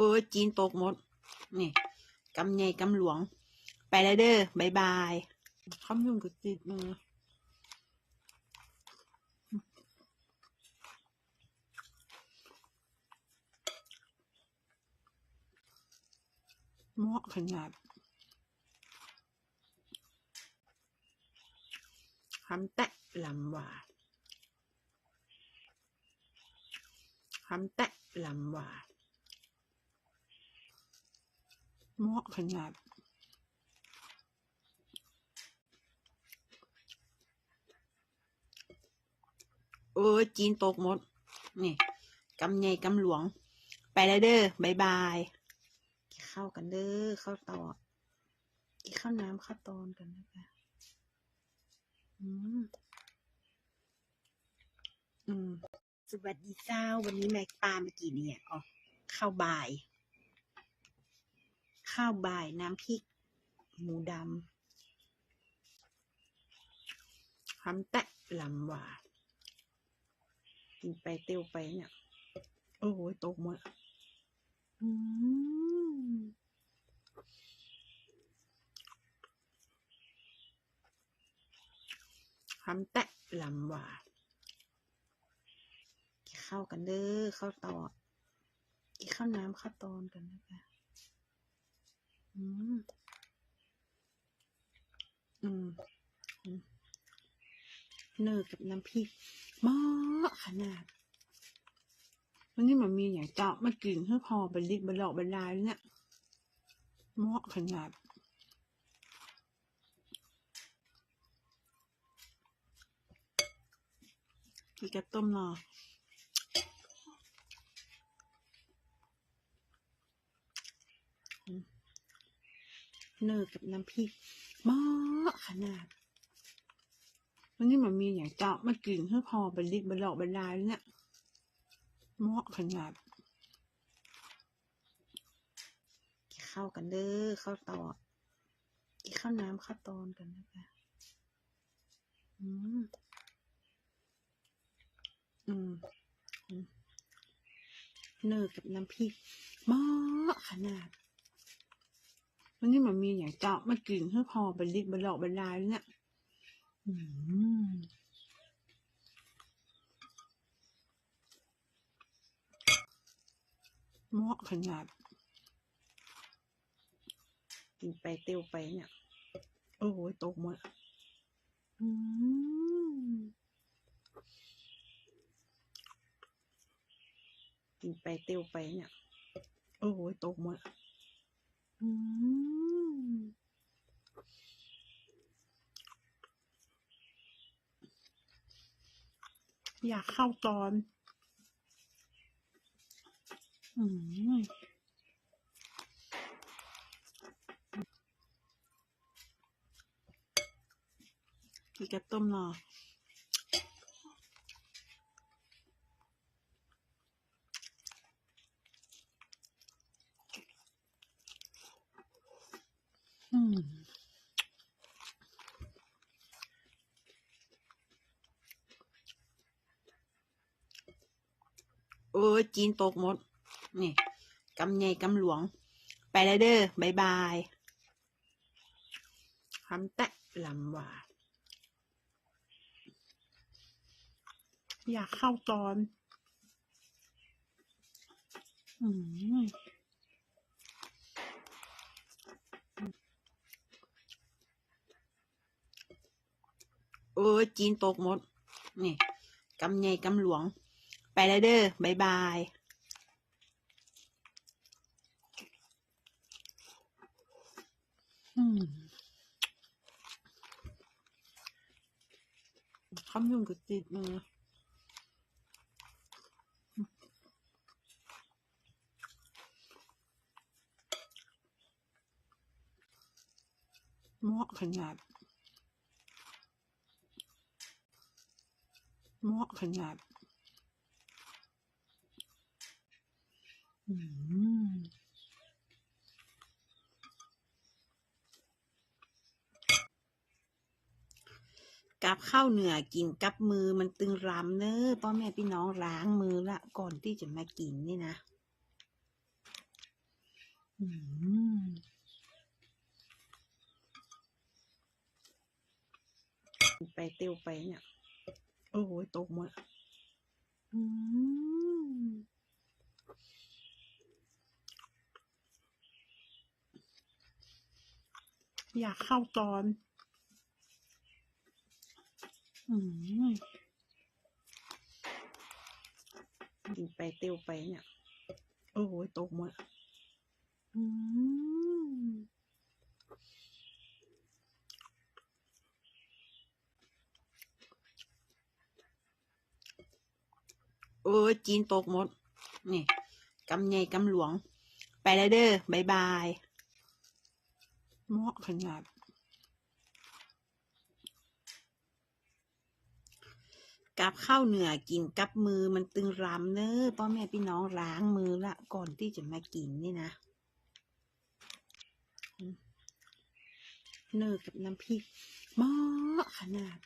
อ้ยจีนตกหมด นี่กำใหญ่กำหลวง ไปแล้วเด้อบายบายคำยุ่งกับติดมือเหมาะขนาดคำแตะลำหวาคำแตะลำหวา เหมาะขนาดโอ้ยจีนตกหมด นี่กำใหญ่กำหลวง ไปแล้วเด้อบายบายกินข้ากันเด้อเข้าวตอกินข้าวน้ำข้าวตอนกันนะคะอืมอืมสวัสดีเจ้า วันนี้แม็กปลาเมื่อกี้เนี่ยอ๋อข้าวบ่าย ข้าวบ่ายน้ำพริก หมูดำคำแตะลำหวากินไปเตียวไปเนี่ย โอ้โหตกหมดอืมคำแตะลำหวานกินข้าวกันเด้อข้าวตอกินข้าวน้ำข้าวตอนกันนะคะ อืมอืม อืมเนยกับน้ำพริกมาะขนาดวันนี้มันมีอย่างเจาะมากินเพื่อพอบรรลิบรรลอกบรรลายเนี่ยเหมาะขนาดกินกับต้มหนอ เนยกับน้ำพริกมาะขนาด วันนี้มันมีอย่างเจาะมากินเพื่อพอบรรลิบรรลอกบรรลายเนี่ยเหมาะขนาดกินข้าวกันเด้อข้าวตอกินข้าวน้ำข้าวตอนกันนะคะอืมอืมอืมเนยกับน้ำพริกมาะขนาด วันนี้มันมีอย่างเจาะมากินเพื่อพอบรรลิบรรลอกบรรลายเนี่ยอืมเหมาะขนาดกินไปเตียวไปเนี่ย โอ้โหตกหมดอืมกินไปเตียวไปเนี่ย โอ้โหตกหมด อยากเข้าตอน อืมกินกับต้มหนอม โอ้ยจีนตกหมด นี่กำใหญ่กำหลวง ไปแล้วเด้อบายบายคำแตะลำหวาอยากเข้าตอน อืมโอ้ยจีนตกหมด นี่กำใหญ่กำหลวง แล้วเด้อบายบายอืมคำยุ่งกับติดมือเหมาะขนาดเหมาะขนาด อืม กับ ข้าวเหนือกินกับมือมันตึงรำเนอะพ่อแม่พี่น้องล้างมือละก่อนที่จะมากินนี่นะอืมไปเตียวไปเนี่ย โอ้โหตกหมดอืมอยากเข้าตอน กินไปเตียวไปเนี่ย โอ้โหตกหมดอืมโอ้จีนตกหมด นี่กำใหญ่กำหลวง ไปแล้วเด้อบายบายเหมาะขนาด กับข้าวเหนือกินกับมือมันตึงรำเนอะพ่อแม่พี่น้องล้างมือละก่อนที่จะมากินนี่นะเนอกับน้ำพริกมาะขนาด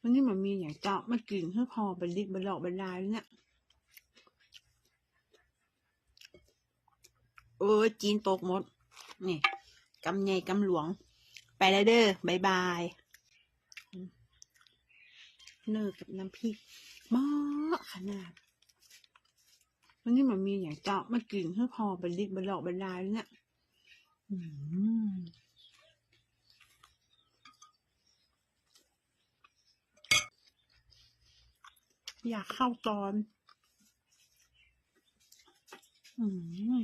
วันนี้มันมีอย่างเจาะมากินให้พอบรรลิบรรลอกบรรลายเนี่ยโอ้ยจีนตกหมด นี่กำใหญ่กำหลวง ไปแล้วเด้อบายบาย เนอกับน้ำพริกมาะขนาดวันนี้มันมีอย่างเจาะมากินให้พอบรรลิบรรลอกบรรลายเนี่ยอืมอยากเข้าตอน อืม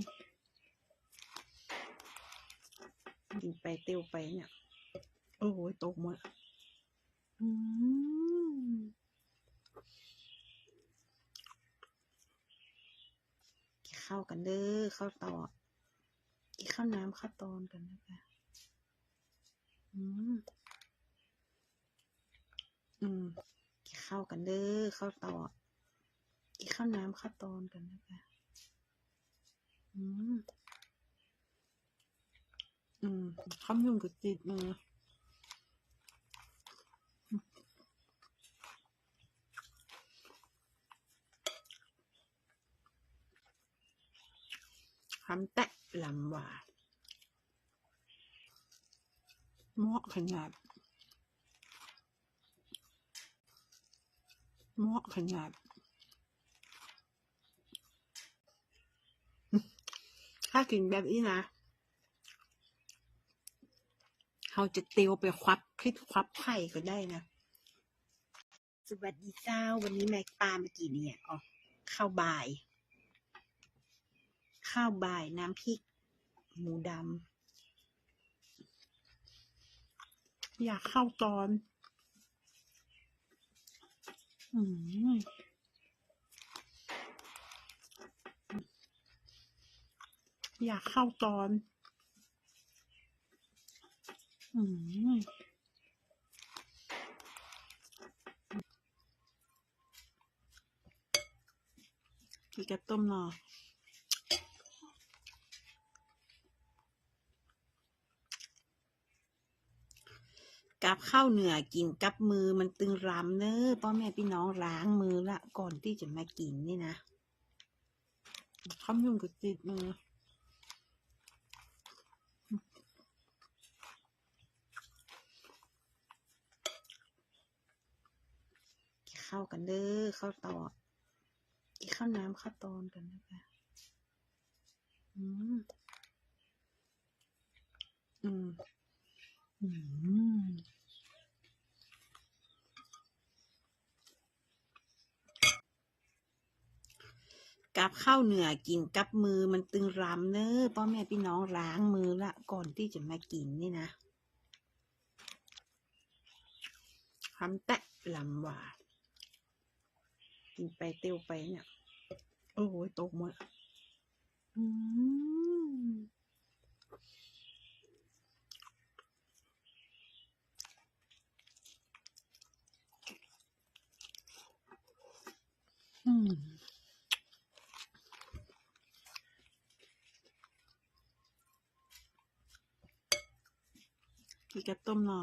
กินไปเตียวไปเนี่ย โอ้โหตกหมด อืมกิน ข้าวกันเด้อข้าวตอกกินข้าวน้ำข้าวตอนกันนะคะอืมอืมกินข้าวกันเด้อข้าวตอกกินข้าวน้ำข้าวตอนกันนะคะอืมอืมข้าวยุ่งกับติดมือ คำแตะลำหวาเหมาะขนาดเหมาะขนาดถ้ากินแบบนี้นะเขาจะเตียวไปควับพริกควับไข่ก็ได้นะ สวัสดีเจ้า วันนี้แม็กปลาเมื่อกี้เนี่ย อ๋อ ข้าวบ่าย ข้าวบ่ายน้ำพริก หมูดำอยากเข้าตอนอืมอยากเข้าตอน อืมพี่กระต้มหนอ กับข้าวเหนือกินกับมือมันตึงรำเนอะพ่อแม่พี่น้องล้างมือละก่อนที่จะมากินนี่นะข้าวยุ่งกับติดมือกินข้าวกันเด้อข้าวตอกกินข้าวน้ำข้าวตอนกันนะคะอืมอืมอืม กับข้าวเหนือกินกับมือมันตึงรำเนอะพ่อแม่พี่น้องล้างมือละก่อนที่จะมากินนี่นะคำแตะลำหวากินไปเตียวไปเนี่ย โอ้โหตกหมดอืมอืม พี่กระต้มหน่อ